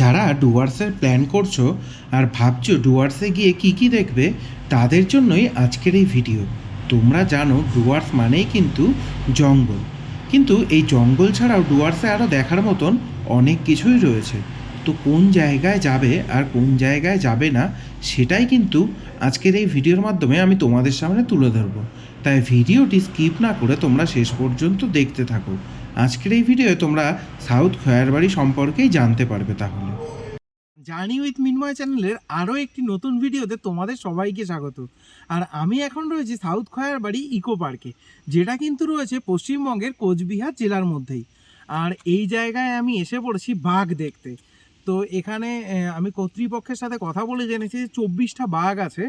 যারা ডুয়ার্সের প্ল্যান করছ আর ভাবছ ডুয়ার্সে গিয়ে কি কি দেখবে, তাদের জন্যই আজকের এই ভিডিও তোমরা জানো ডুয়ার্স মানেই কিন্তু জঙ্গল। কিন্তু এই জঙ্গল ছাড়াও ডুয়ার্সে আরও দেখার মতন অনেক কিছুই রয়েছে। তো কোন জায়গায় যাবে আর কোন জায়গায় যাবে না, সেটাই কিন্তু আজকের এই ভিডিওর মাধ্যমে আমি তোমাদের সামনে তুলে ধরবো। তাই ভিডিওটি স্কিপ না করে তোমরা শেষ পর্যন্ত দেখতে থাকো। আজকের এই ভিডিওয়ে তোমরা সাউথ খয়ারবাড়ি সম্পর্কেই জানতে পারবে তাহলে। জার্নি উইথ মিনময় চ্যানেলের আরও একটি নতুন ভিডিওতে তোমাদের সবাইকে স্বাগত। আর আমি এখন রয়েছি সাউথ খয়ারবাড়ি ইকো পার্কে, যেটা কিন্তু রয়েছে পশ্চিমবঙ্গের কোচবিহার জেলার মধ্যেই। আর এই জায়গায় আমি এসে পড়েছি বাঘ দেখতে। তো এখানে আমি কর্তৃপক্ষের সাথে কথা বলে জেনেছি যে চব্বিশটা বাঘ আছে।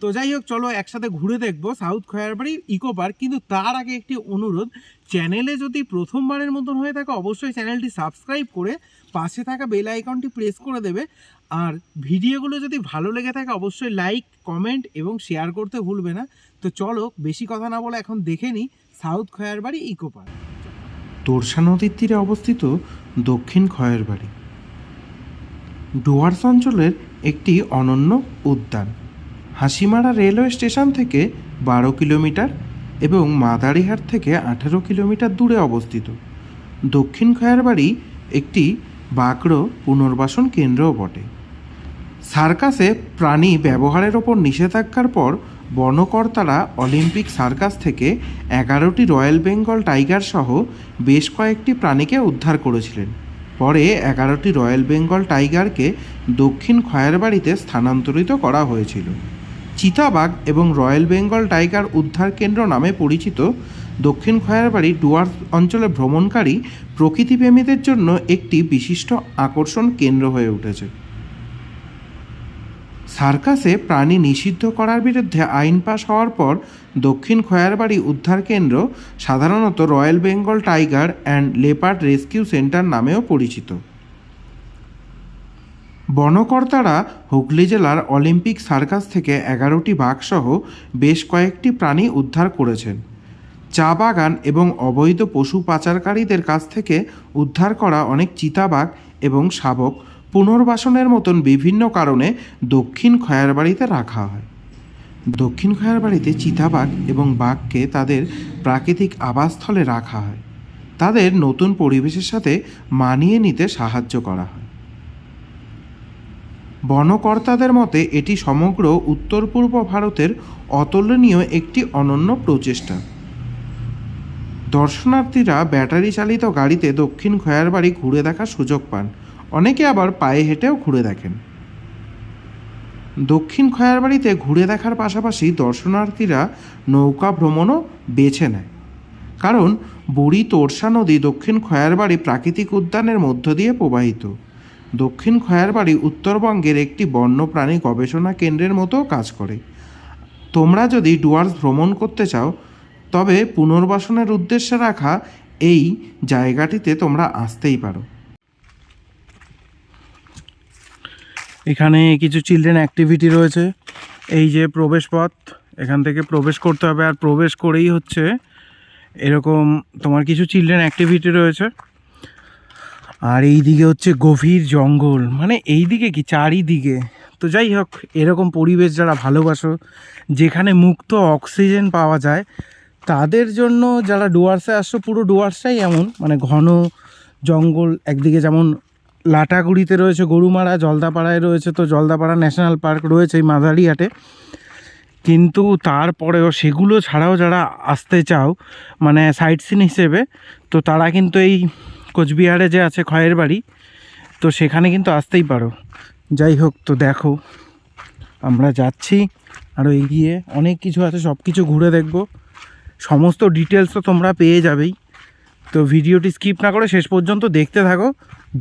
তো যাই হোক, চলো একসাথে ঘুরে দেখব সাউথ খয়ারবাড়ি ইকো পার্ক। কিন্তু তার আগে একটি অনুরোধ, চ্যানেলে যদি প্রথমবারের মতন হয়ে থাকে, অবশ্যই চ্যানেলটি সাবস্ক্রাইব করে পাশে থাকা বেল আইকনটি প্রেস করে দেবে। আর ভিডিওগুলো যদি ভালো লেগে থাকে, অবশ্যই লাইক, কমেন্ট এবং শেয়ার করতে ভুলবে না। তো চলো, বেশি কথা না বলে এখন দেখে নিই south Khoyerbari eco park. Torsa নদীর তীরে অবস্থিত দক্ষিণ খয়েরবাড়ি। ডুয়ার্স অঞ্চলের একটি অনন্য উদ্যান। হাসিমারা রেলওয়ে স্টেশন থেকে বারো কিলোমিটার এবং মাদারিহাট থেকে আঠেরো কিলোমিটার দূরে অবস্থিত। দক্ষিণ খয়ারবাড়ি একটি বাঁকড়ো পুনর্বাসন কেন্দ্রও বটে। সার্কাসে প্রাণী ব্যবহারের ওপর নিষেধাজ্ঞার পর বনকর্তারা অলিম্পিক সার্কাস থেকে এগারোটি রয়্যাল বেঙ্গল টাইগার সহ বেশ কয়েকটি প্রাণীকে উদ্ধার করেছিলেন। পরে এগারোটি রয়্যাল বেঙ্গল টাইগারকে দক্ষিণ খয়ারবাড়িতে স্থানান্তরিত করা হয়েছিল। চিতাবাঘ এবং রয়্যাল বেঙ্গল টাইগার উদ্ধার কেন্দ্র নামে পরিচিত দক্ষিণ খয়ারবাড়ি ডুয়ার্স অঞ্চলে ভ্রমণকারী প্রকৃতিপ্রেমীদের জন্য একটি বিশিষ্ট আকর্ষণ কেন্দ্র হয়ে উঠেছে। সার্কাসে প্রাণী নিষিদ্ধ করার বিরুদ্ধে আইন পাশ হওয়ার পর দক্ষিণ খয়ারবাড়ি উদ্ধার কেন্দ্র সাধারণত royal Bengal tiger and leopard rescue centre নামেও পরিচিত। বনকর্তারা হুগলি জেলার অলিম্পিক সার্কাস থেকে এগারোটি বাঘসহ বেশ কয়েকটি প্রাণী উদ্ধার করেছেন। চা বাগান এবং অবৈধ পশু পাচারকারীদের কাছ থেকে উদ্ধার করা অনেক চিতাবাঘ এবং শাবক পুনর্বাসনের মতন বিভিন্ন কারণে দক্ষিণ খয়ারবাড়িতে রাখা হয়। দক্ষিণ খয়ারবাড়িতে চিতাবাঘ এবং বাঘকে তাদের প্রাকৃতিক আবাসস্থলে রাখা হয়। তাদের নতুন পরিবেশের সাথে মানিয়ে নিতে সাহায্য করা হয়। বনকর্তাদের মতে, এটি সমগ্র উত্তর পূর্ব ভারতের অতুলনীয় একটি অনন্য প্রচেষ্টা। দর্শনার্থীরা ব্যাটারি চালিত গাড়িতে দক্ষিণ খয়ারবাড়ি ঘুরে দেখার সুযোগ পান। অনেকে আবার পায়ে হেঁটেও ঘুরে দেখেন। দক্ষিণ খয়ারবাড়িতে ঘুরে দেখার পাশাপাশি দর্শনার্থীরা নৌকা ভ্রমণও বেছে নেয়। কারণ, বুড়ি তোরসা নদী দক্ষিণ খয়ারবাড়ি প্রাকৃতিক উদ্যানের মধ্য দিয়ে প্রবাহিত। দক্ষিণ খয়ারবাড়ি উত্তরবঙ্গের একটি বন্যপ্রাণী গবেষণা কেন্দ্রের মতো কাজ করে। তোমরা যদি ডুয়ার্স ভ্রমণ করতে চাও, তবে পুনর্বাসনের উদ্দেশ্যে রাখা এই জায়গাটিতে তোমরা আসতেই পারো। এখানে কিছু চিলড্রেন অ্যাক্টিভিটি রয়েছে। এই যে প্রবেশ পথ এখান থেকে প্রবেশ করতে হবে। আর প্রবেশ করেই হচ্ছে এরকম তোমার কিছু চিলড্রেন অ্যাক্টিভিটি রয়েছে। আর এই দিকে হচ্ছে গভীর জঙ্গল। মানে এই দিকে কি? চারিদিকে। তো যাই হোক, এরকম পরিবেশ যারা ভালোবাসো, যেখানে মুক্ত অক্সিজেন পাওয়া যায়, তাদের জন্য যারা ডুয়ার্সে আসছো পুরো ডুয়ার্সটাই এমন। মানে ঘন জঙ্গল, একদিকে যেমন লাটাগুড়িতে রয়েছে গরুমারা, জলদাপাড়ায় রয়েছে তো জলদাপাড়া ন্যাশনাল পার্ক রয়েছে এই মাদারিহাটে কিন্তু তারপরেও সেগুলো ছাড়াও যারা আসতে চাও মানে সাইট সিন হিসেবে, তো তারা কিন্তু এই কোচবিহারে যে আছে খয়ের বাড়ি, তো সেখানে কিন্তু আসতেই পারো। যাই হোক, তো দেখো, আমরা যাচ্ছি আরও এগিয়ে অনেক কিছু আছে সব কিছু ঘুরে দেখব। সমস্ত ডিটেলস তো তোমরা পেয়ে যাবেই। তো ভিডিওটি স্কিপ না করে শেষ পর্যন্ত দেখতে থাকো।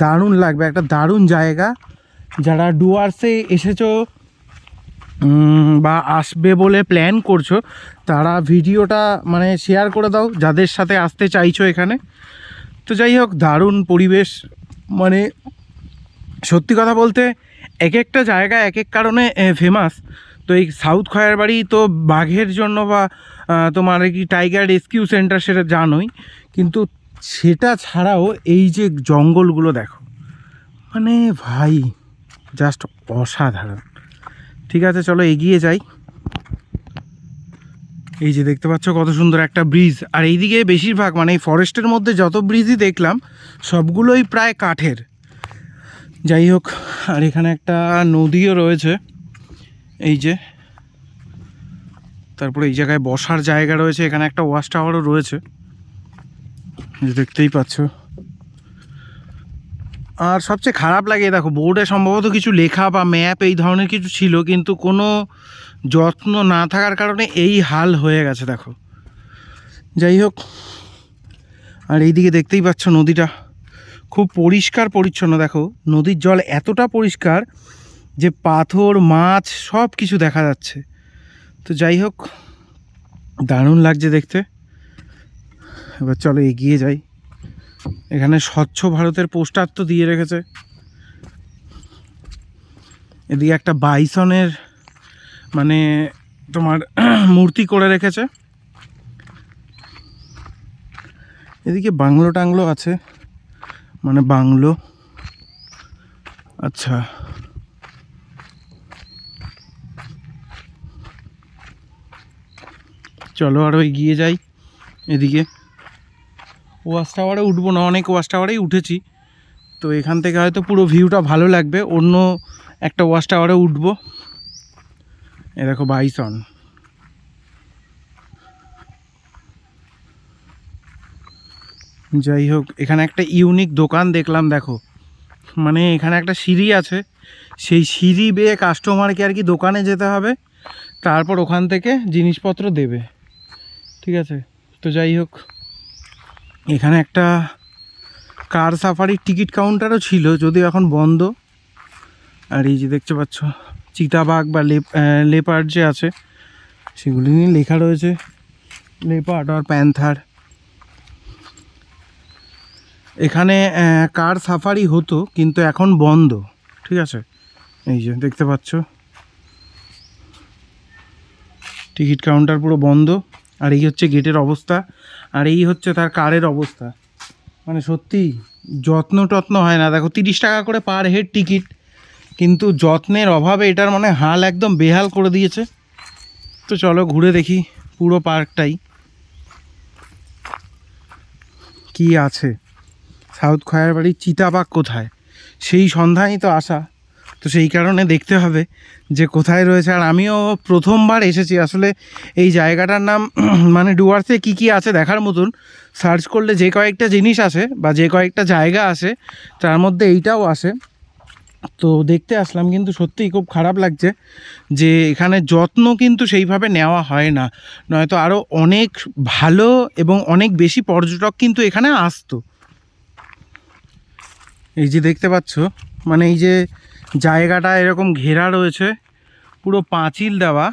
দারুণ লাগবে, একটা দারুণ জায়গা। যারা ডুয়ার্সে এসেছ বা আসবে বলে প্ল্যান করছ, তারা ভিডিওটা মানে শেয়ার করে দাও, যাদের সাথে আসতে চাইছো এখানে। তো যাই হোক, দারুণ পরিবেশ। মানে সত্যি কথা বলতে এক একটা জায়গা এক এক কারণে ফেমাস তো এই সাউথ খয়ারবাড়ি তো বাঘের জন্য বা তোমার কি টাইগার রেস্কিউ সেন্টার সেটা জানোই। কিন্তু সেটা ছাড়াও এই যে জঙ্গলগুলো দেখো। মানে ভাই জাস্ট অসাধারণ। ঠিক আছে, চলো এগিয়ে যাই। এই যে দেখতে পাচ্ছ কত সুন্দর একটা ব্রিজ। আর এইদিকে বেশিরভাগ মানে এই ফরেস্টের মধ্যে যত ব্রিজই দেখলাম, সবগুলোই প্রায় কাঠের। যাই হোক, আর এখানে একটা নদীও রয়েছে। এই যে, তারপরে এই জায়গায় বসার জায়গা রয়েছে, এখানে একটা ওয়াশ টাওয়ারও রয়েছে। দেখতেই পাচ্ছ। আর সবচেয়ে খারাপ লাগে দেখো বোর্ডে সম্ভবত কিছু লেখা বা ম্যাপ এই ধরনের কিছু ছিল, কিন্তু কোনো যত্ন না থাকার কারণে এই হাল হয়ে গেছে, দেখো। যাই হোক, আর এইদিকে দেখতেই পাচ্ছ নদীটা খুব পরিষ্কার পরিচ্ছন্ন, দেখো। নদীর জল এতটা পরিষ্কার যে পাথর, মাছ, সব কিছু দেখা যাচ্ছে। তো যাই হোক, দারুণ লাগছে দেখতে। এবার চলো এগিয়ে যাই। এখানে স্বচ্ছ ভারতের পোস্টার তো দিয়ে রেখেছে। এদিকে একটা বাইসনের মানে তোমার মূর্তি করে রেখেছে। এদিকে বাংলো টাংলো আছে মানে বাংলো। আচ্ছা। চলো আরও এগিয়ে যাই, এদিকে। ওয়াচ টাওয়ারে উঠবো না, অনেক ওয়াশ টাওয়ারেই উঠেছি। তো এখান থেকে হয়তো পুরো ভিউটা ভালো লাগবে, অন্য একটা ওয়াশ টাওয়ারে উঠবো। এ দেখো বাইসন। যাই হোক, এখানে একটা ইউনিক দোকান দেখলাম, দেখো। মানে এখানে একটা সিঁড়ি আছে, সেই সিঁড়ি বেয়ে কাস্টমারকে আর কি দোকানে যেতে হবে, তারপর ওখান থেকে জিনিসপত্র দেবে। ঠিক আছে? তো যাই হোক। এখানে একটা কার সাফারির টিকিট কাউন্টারও ছিল, যদিও এখন বন্ধ। আর এই যে দেখতে পাচ্ছ, চিতাবাঘ বা লেপ লেপার্ড যে আছে, সেগুলি নিয়ে লেখা রয়েছে লেপার্ড আর প্যান্থার এখানে কার সাফারি হতো, কিন্তু এখন বন্ধ, ঠিক আছে? এই যে দেখতে পাচ্ছ। টিকিট কাউন্টার পুরো বন্ধ, আর এই হচ্ছে গেটের অবস্থা। আর এই হচ্ছে তার কারের অবস্থা। মানে সত্যি যত্ন টত্ন হয় না। দেখো, তিরিশ টাকা করে পার হেড টিকিট, কিন্তু যত্নের অভাবে এটার মানে হাল একদম বেহাল করে দিয়েছে। তো চলো ঘুরে দেখি পুরো পার্কটাই। কি আছে? সাউথ খয়ার বাড়ির চিতাবাঘ কোথায়? সেই সন্ধানই তো আসা। তো সেই কারণে দেখতে হবে যে কোথায় রয়েছে। আর আমিও প্রথমবার এসেছি। আসলে এই জায়গাটার নাম মানে ডুয়ার্সে কি কি আছে দেখার মতন, সার্চ করলে যে কয়েকটা জিনিস আসে বা যে কয়েকটা জায়গা আসে, তার মধ্যে এইটাও আসে। তো দেখতে আসলাম কিন্তু সত্যিই খুব খারাপ লাগছে যে এখানে যত্ন কিন্তু সেইভাবে নেওয়া হয় না। নয়তো আরও অনেক ভালো এবং অনেক বেশি পর্যটক কিন্তু এখানে আসতো। এই যে দেখতে পাচ্ছ মানে এই যে জায়গাটা এরকম ঘেরা রয়েছে, পুরো পাঁচিল দেওয়া।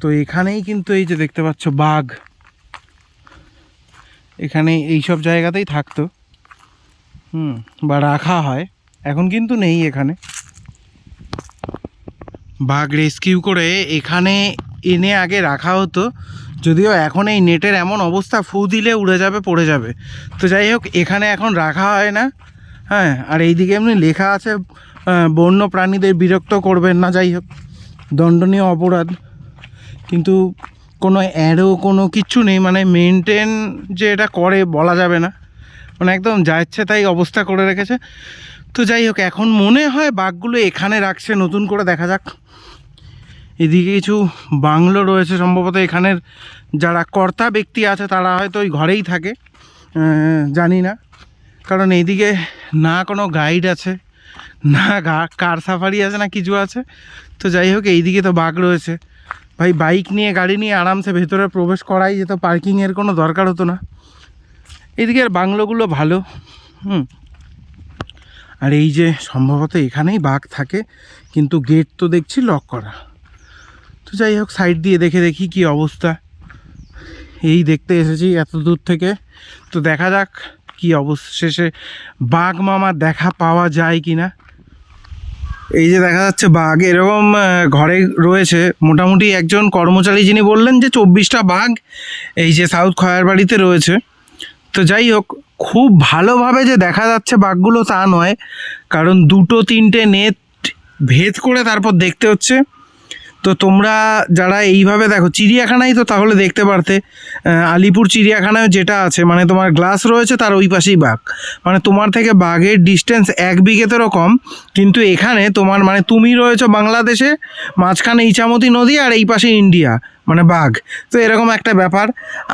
তো এখানেই কিন্তু এই যে দেখতে পাচ্ছ বাঘ। এখানে এই সব জায়গাতেই থাকতো। হুম, বা রাখা হয়, এখন কিন্তু নেই এখানে। বাঘ রেস্কিউ করে এখানে এনে আগে রাখা হতো, যদিও এখন এই নেটের এমন অবস্থা, ফু দিলে উড়ে যাবে, পড়ে যাবে। তো যাই হোক, এখানে এখন রাখা হয় না। হ্যাঁ আর এইদিকে এমনি লেখা আছে বন্য প্রাণীদের বিরক্ত করবেন না, যাই হোক। দণ্ডনীয় অপরাধ। কিন্তু কোনো অ্যাডও কোনো কিচ্ছু নেই মানে মেনটেন যে এটা করে বলা যাবে না। মানে একদম যা ইচ্ছে তাই অবস্থা করে রেখেছে। তো যাই হোক, এখন মনে হয় বাঘগুলো এখানে রাখছে, নতুন করে দেখা যাক। এদিকে কিছু বাংলো রয়েছে, সম্ভবত এখানের যারা কর্তা ব্যক্তি আছে, তারা হয়তো ওই ঘরেই থাকে। জানি না। কারণ এইদিকে না কোনো গাইড আছে, না কার সাফারি আছে, না কিছু আছে। তো যাই হোক, এইদিকে তো বাঘ রয়েছে। ভাই বাইক নিয়ে, গাড়ি নিয়ে আরামসে ভেতরে প্রবেশ করাই যেত পার্কিংয়ের কোনো দরকার হতো না। এদিকের বাংলোগুলো ভালো, হুম। আর এই যে সম্ভবত এখানেই বাঘ থাকে, কিন্তু গেট তো দেখছি লক করা। তো যাই হোক সাইড দিয়ে দেখে দেখি কি অবস্থা। এই দেখতে এসেছি এত দূর থেকে। তো দেখা যাক কি অবশেষে বাঘ মামার দেখা পাওয়া যায় কি না এই যে দেখা যাচ্ছে বাঘ, এরকম ঘরে রয়েছে মোটামুটি একজন কর্মচারী যিনি বললেন যে চব্বিশটা বাঘ এই যে সাউথ খয়ার বাড়িতে রয়েছে। তো যাই হোক, খুব ভালোভাবে যে দেখা যাচ্ছে বাঘগুলো তা নয়, কারণ দুটো তিনটে নেট ভেদ করে তারপর দেখতে হচ্ছে। তো তোমরা যারা এইভাবে দেখো চিড়িয়াখানায় তো তাহলে দেখতে পারতে। আলিপুর চিড়িয়াখানায় যেটা আছে মানে তোমার গ্লাস রয়েছে, তার ওই পাশেই বাঘ। মানে তোমার থেকে বাঘের ডিস্টেন্স এক বিঘেতেরও কম, কিন্তু এখানে তোমার মানে তুমি রয়েছো বাংলাদেশে, মাঝখানে ইচামতি নদী আর এই পাশে ইন্ডিয়া মানে বাঘ। তো এরকম একটা ব্যাপার।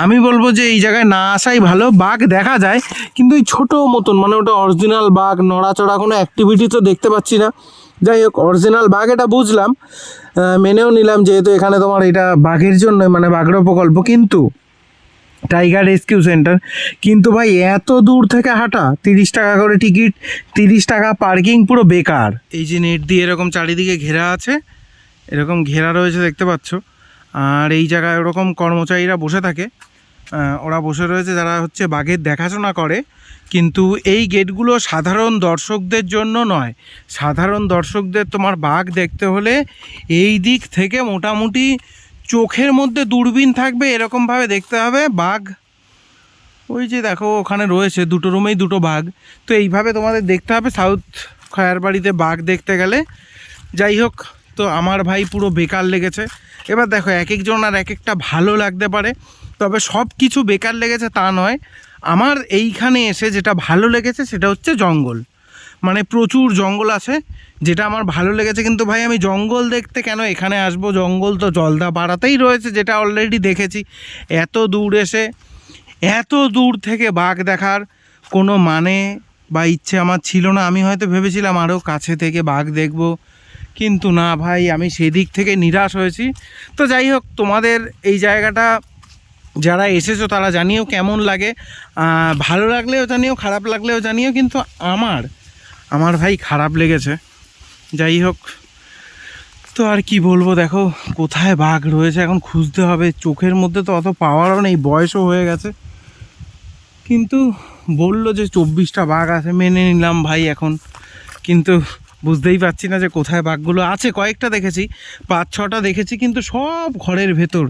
আমি বলব যে এই জায়গায় না আসাই ভালো, বাঘ দেখা যায়, কিন্তু এই ছোটো মতন মানে ওটা অরিজিনাল বাঘ, নড়াচড়া কোনো অ্যাক্টিভিটি তো দেখতে পাচ্ছি না। যাই হোক অরিজিনাল বাঘ এটা বুঝলাম। মেনেও নিলাম যেহেতু এখানে তোমার এটা বাঘের জন্য মানে বাঘের প্রকল্প, কিন্তু টাইগার রেস্কিউ সেন্টার কিন্তু ভাই এত দূর থেকে হাঁটা, তিরিশ টাকা করে টিকিট, তিরিশ টাকা পার্কিং পুরো বেকার। এই যে নেট দিয়ে এরকম চারিদিকে ঘেরা আছে, এরকম ঘেরা রয়েছে দেখতে পাচ্ছ। আর এই জায়গায় ওরকম কর্মচারীরা বসে থাকে। ওরা বসে রয়েছে, যারা হচ্ছে বাঘের দেখাশোনা করে। কিন্তু এই গেটগুলো সাধারণ দর্শকদের জন্য নয়। সাধারণ দর্শকদের তোমার বাঘ দেখতে হলে এই দিক থেকে মোটামুটি চোখের মধ্যে দূরবীন থাকবে এরকমভাবে দেখতে হবে বাঘ। ওই যে দেখো, ওখানে রয়েছে দুটো রুমেই দুটো বাঘ। তো এইভাবে তোমাদের দেখতে হবে, সাউথ খয়ারবাড়িতে বাঘ দেখতে গেলে। যাই হোক, তো আমার ভাই পুরো বেকার লেগেছে। এবার দেখো, এক একজন আর এক একটা ভালো লাগতে পারে। তবে সব কিছু বেকার লেগেছে তা নয়। আমার এইখানে এসে যেটা ভালো লেগেছে সেটা হচ্ছে জঙ্গল। মানে প্রচুর জঙ্গল আছে, যেটা আমার ভালো লেগেছে। কিন্তু ভাই, আমি জঙ্গল দেখতে কেন এখানে আসব? জঙ্গল তো জলদা পাড়াতেই রয়েছে, যেটা অলরেডি দেখেছি। এত দূর এসে, এত দূর থেকে বাঘ দেখার কোনো মানে বা ইচ্ছে আমার ছিল না। আমি হয়তো ভেবেছিলাম আরও কাছে থেকে বাঘ দেখব। কিন্তু না ভাই, আমি সেদিক থেকে নিরাশ হয়েছি। তো যাই হোক, তোমাদের এই জায়গাটা যারা এসেছ তারা জানিও কেমন লাগে ভালো লাগলেও জানিও, খারাপ লাগলেও জানিও, কিন্তু আমার আমার ভাই খারাপ লেগেছে। যাই হোক, তো আর কি বলব, দেখো, কোথায় বাঘ রয়েছে এখন খুঁজতে হবে, চোখের মধ্যে তো অত পাওয়ারও নেই, বয়সও হয়ে গেছে। কিন্তু বলল যে চব্বিশটা বাঘ আছে, মেনে নিলাম ভাই এখন। কিন্তু বুঝতেই পারছি না যে কোথায় বাঘগুলো আছে, কয়েকটা দেখেছি, পাঁচ ছটা দেখেছি, কিন্তু সব ঘরের ভেতর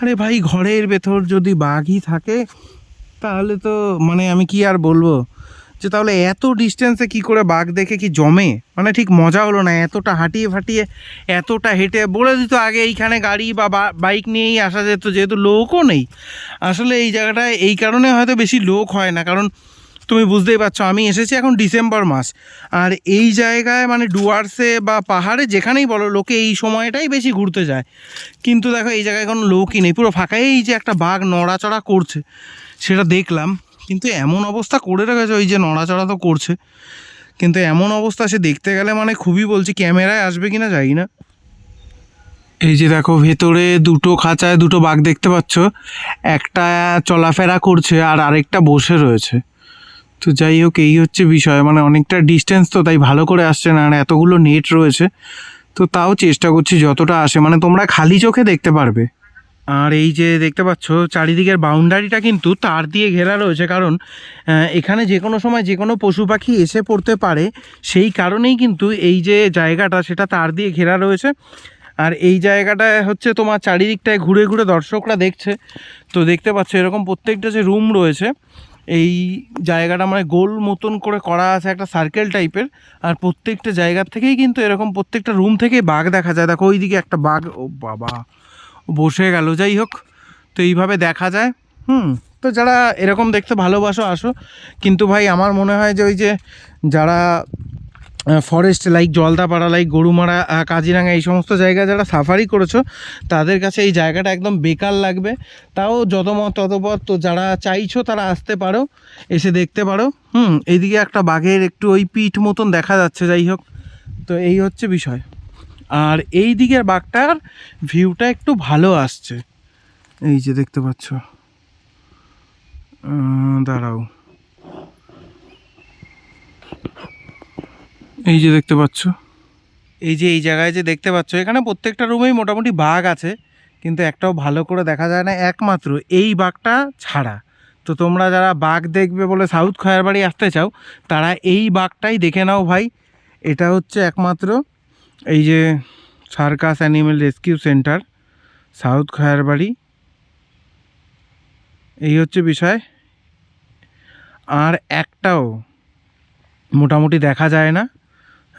আরে ভাই, ঘরের ভেতর যদি বাঘই থাকে, তাহলে তো মানে আমি কি আর বলব? যে তাহলে এত ডিস্টেন্সে কি করে বাঘ দেখে কি জমে? মানে ঠিক মজা হলো না, এতটা হাঁটিয়ে ফাটিয়ে, এতটা হেঁটে। বলে দিত আগে এইখানে গাড়ি বা বাইক নিয়েই আসা যেত, যেহেতু লোকও নেই। আসলে এই জায়গাটায় এই কারণে হয়তো বেশি লোক হয় না, কারণ তুমি বুঝতেই পারছ, আমি এসেছি এখন ডিসেম্বর মাস। আর এই জায়গায় মানে ডুয়ার্সে বা পাহাড়ে যেখানেই বলো, লোকে এই সময়টাই বেশি ঘুরতে যায়। কিন্তু দেখো, এই জায়গায় কোনো লোকই নেই। পুরো ফাঁকাই এই যে একটা বাঘ নড়াচড়া করছে, সেটা দেখলাম। কিন্তু এমন অবস্থা করে রেখেছে, ওই যে নড়াচড়া তো করছে। কিন্তু এমন অবস্থা সে দেখতে গেলে মানে খুবই বলছি, ক্যামেরায় আসবে কি না যাই না। এই যে দেখো, ভেতরে দুটো খাঁচায় দুটো বাঘ দেখতে পাচ্ছ। একটা চলাফেরা করছে আর আরেকটা বসে রয়েছে। তো যাই হোক, এই হচ্ছে বিষয়। মানে অনেকটা ডিস্টেন্স তো, তাই ভালো করে আসছে না। আর এতগুলো নেট রয়েছে, তো তাও চেষ্টা করছি যতটা আসে। মানে তোমরা খালি চোখে দেখতে পারবে। আর এই যে দেখতে পাচ্ছ, চারিদিকের বাউন্ডারিটা কিন্তু তার দিয়ে ঘেরা রয়েছে। কারণ এখানে যে কোনো সময় যে কোনো পশু পাখি এসে পড়তে পারে। সেই কারণেই কিন্তু এই যে জায়গাটা, সেটা তার দিয়ে ঘেরা রয়েছে। আর এই জায়গাটায় হচ্ছে তোমার চারিদিকটায় ঘুরে ঘুরে দর্শকরা দেখছে। তো দেখতে পাচ্ছ, এরকম প্রত্যেকটা যে রুম রয়েছে এই জায়গাটা মানে গোল মতন করে করা আছে একটা সার্কেল টাইপের আর প্রত্যেকটা জায়গার থেকেই কিন্তু এরকম প্রত্যেকটা রুম থেকে বাঘ দেখা যায়। দেখো ওইদিকে একটা বাঘ, ও বাবা বসে গেল। যাই হোক, তো এইভাবে দেখা যায়। হুম, তো যারা এরকম দেখতে ভালোবাসো, আসো। কিন্তু ভাই, আমার মনে হয় যে ওই যে যারা forest like Jaldapara like Gorumara Kaziranga এই সমস্ত জায়গায় যারা সাফারি করেছ, তাদের কাছে এই জায়গাটা একদম বেকার লাগবে। তাও যত যতমত ততপথ তো যারা চাইছো তারা আসতে পারো, এসে দেখতে পারো। হুম এইদিকে একটা বাঘের একটু ওই পিঠ মতন দেখা যাচ্ছে, যাই হোক। তো এই হচ্ছে বিষয়। আর এই দিকের বাঘটার ভিউটা একটু ভালো আসছে। এই যে দেখতে পাচ্ছ। দাঁড়াও। এই যে দেখতে পাচ্ছ। এই যে, এই জায়গায় যে দেখতে পাচ্ছ, এখানে প্রত্যেকটা রুমেই মোটামুটি বাঘ আছে, কিন্তু একটাও ভালো করে দেখা যায় না, একমাত্র এই বাঘটা ছাড়া। তো তোমরা যারা বাঘ দেখবে বলে সাউথ খয়ারবাড়ি আসতে চাও, তারা এই বাঘটাই দেখে নাও ভাই। এটা হচ্ছে একমাত্র এই যে circus animal rescue centre, south Khoyerbari এই হচ্ছে বিষয়। আর একটাও মোটামুটি দেখা যায় না।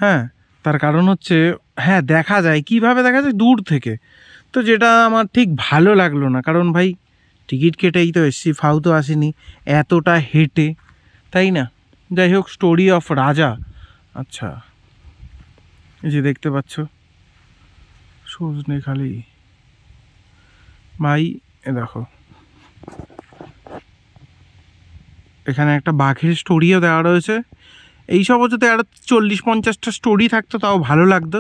হ্যাঁ তার কারণ হচ্ছে হ্যাঁ দেখা যায়। কীভাবে দেখা যায়? দূর থেকে। তো যেটা আমার ঠিক ভালো লাগল না। কারণ ভাই, টিকিট কেটেই তো এসছি ফাউ তো আসিনি। এতটা হেঁটে, তাই না? যাই হোক স্টোরি অফ রাজা। আচ্ছা এই যে দেখতে পাচ্ছ, সজনে খালি। ভাই, এ দেখো। এখানে একটা বাঘের স্টোরিও দেওয়া রয়েছে। এই সব যদি আরও চল্লিশ পঞ্চাশটা স্টোরি থাকতো, তাও ভালো লাগতো।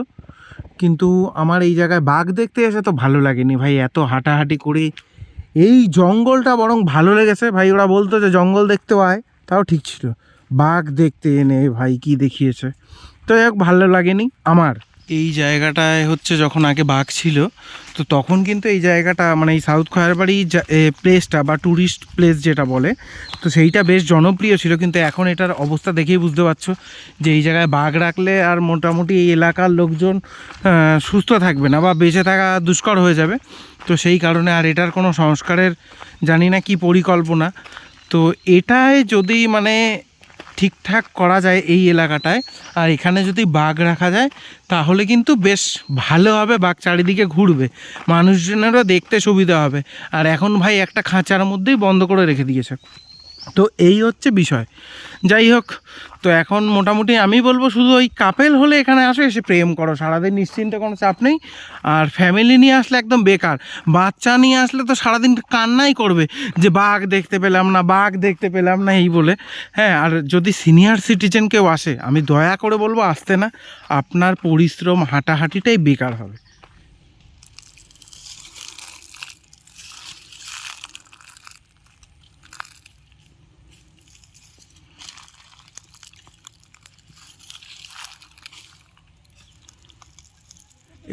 কিন্তু আমার এই জায়গায় বাঘ দেখতে এসে তো ভালো লাগেনি ভাই, এত হাঁটাহাঁটি করে। এই জঙ্গলটা বরং ভালো লেগেছে ভাই, ওরা বলতো যে জঙ্গল দেখতে আয়, তাও ঠিক ছিল। বাঘ দেখতে এনে ভাই কি দেখিয়েছে? তো যাই হোক, ভালো লাগেনি আমার। এই জায়গাটায় হচ্ছে যখন আগে বাঘ ছিল, তো তখন কিন্তু এই জায়গাটা মানে এই সাউথ খয়ারবাড়ি প্লেসটা বা ট্যুরিস্ট প্লেস যেটা বলে, তো সেইটা বেশ জনপ্রিয় ছিল। কিন্তু এখন এটার অবস্থা দেখেই বুঝতে পারছ যে এই জায়গায় বাঘ রাখলে আর মোটামুটি এই এলাকার লোকজন সুস্থ থাকবে না বা বেঁচে থাকা দুষ্কর হয়ে যাবে। তো সেই কারণে আর এটার কোনো সংস্কারের জানি না কি পরিকল্পনা। তো এটায় যদি মানে ঠিকঠাক করা যায় এই এলাকাটায়। আর এখানে যদি বাঘ রাখা যায়, তাহলে কিন্তু বেশ ভালো হবে, বাঘ চারিদিকে ঘুরবে। মানুষজনেরও দেখতে সুবিধা হবে। আর এখন ভাই একটা খাঁচার মধ্যেই বন্ধ করে রেখে দিয়েছে। তো এই হচ্ছে বিষয়। যাই হোক, তো এখন মোটামুটি আমি বলব শুধু ওই কাপেল হলে এখানে আসো, এসে প্রেম করো। সারাদিন নিশ্চিন্তে কোনো চাপ নেই। আর ফ্যামিলি নিয়ে আসলে একদম বেকার। বাচ্চা নিয়ে আসলে তো সারাদিন কান্নাই করবে যে, বাঘ দেখতে পেলাম না, বাঘ দেখতে পেলাম না, এই বলে। হ্যাঁ আর যদি সিনিয়র সিটিজেন কেউ আসে, আমি দয়া করে বলব আসতে না। আপনার পরিশ্রম হাঁটাহাঁটিটাই বেকার হবে।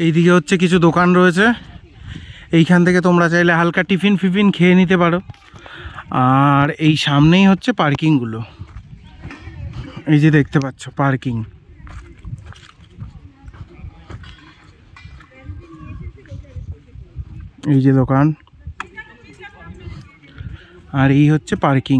এইদিকে হচ্ছে কিছু দোকান রয়েছে। এইখান থেকে তোমরা চাইলে হালকা টিফিন ফিফিন খেয়ে নিতে পারো। আর এই সামনেই হচ্ছে পার্কিংগুলো এই যে দেখতে পাচ্ছ পার্কিং এই যে দোকান। আর এই হচ্ছে পার্কিং